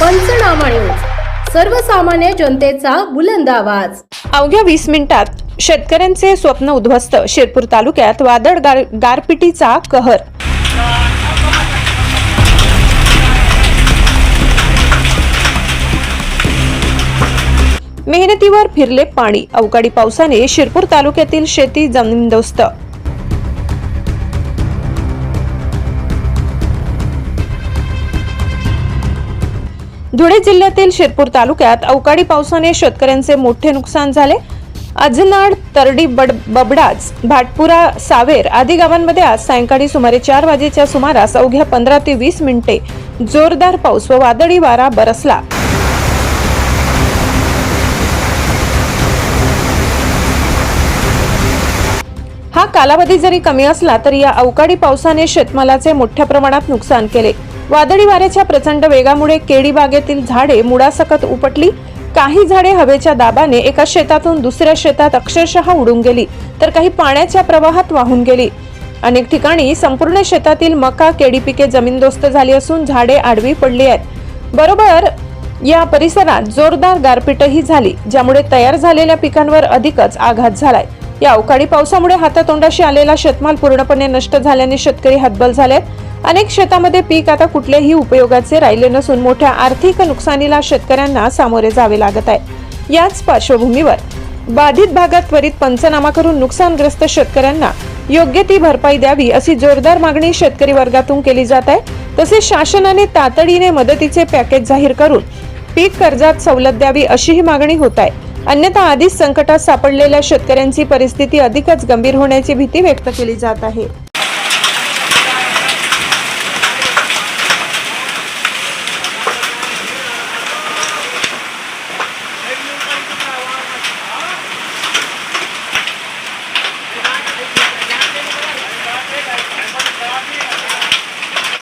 पंचनामा न्यूज. सर्वसामान्य जनतेचा बुलंद आवाज. अवघ्या वीस मिनिटात शेतकऱ्यांचे स्वप्न उद्ध्वस्त. शिरपूर तालुक्यात वादळ गार गारपिटीचा कहर. मेहनतीवर फिरले पाणी. अवकाळी पावसाने शिरपूर तालुक्यातील शेती जमीनदोस्त. धुळे जिल्ह्यातील शिरपूर तालुक्यात अवकाळी पावसाने शेतकऱ्यांचे मोठे नुकसान झाले. अजनाड तरडी बड बबडाच भाटपुरा सावेर आदी गावांमध्ये आज सायंकाळी सुमारे चार वाजेच्या सुमारास अवघ्या पंधरा ते वीस मिनिटे जोरदार पाऊस व वादळी वारा बरसला. हा कालावधी जरी कमी असला तरी या अवकाळी पावसाने शेतमालाचे मोठ्या प्रमाणात नुकसान केले. वादळी वाऱ्याच्या प्रचंड वेगामुळे केळी बागेतील झाडे मुळासकत उपटली. काही झाडे हवेच्या दाबाने एका शेतातून दुसऱ्या शेतात अक्षरशः उडून गेली तर काही पाण्याच्या प्रवाहात वाहून गेली. अनेक ठिकाणी संपूर्ण शेतातील मका केळी पिके जमीनदोस्त झाली असून झाडे आडवी पडली आहेत. बरोबर या परिसरात जोरदार गारपीटही झाली ज्यामुळे तयार झालेल्या पिकांवर अधिकच आघात झालाय. या अवकाळी पावसामुळे हातातोंडाशी आलेला शेतमाल पूर्णपणे नष्ट झाल्याने शेतकरी हतबल झालेत. अनेक शेतामध्ये पीक आता कुठल्याही उपयोगाचे राहिले नसून मोठ्या आर्थिक नुकसानीला शेतकऱ्यांना सामोरे जावे लागत आहे. याच पार्श्वभूमीवर बाधित भागात त्वरित पंचनामा करून नुकसानग्रस्त शेतकऱ्यांना योग्य ती भरपाई द्यावी अशी जोरदार मागणी शेतकरी वर्गातून केली जात आहे. तसेच शासनाने तातडीने मदतीचे पॅकेज जाहीर करून पीक कर्जात सवलत द्यावी अशीही मागणी होत आहे. अन्यथा आधीच संकटात सापडलेल्या शेतकऱ्यांची परिस्थिती अधिकच गंभीर होण्याची भीती व्यक्त केली जात आहे.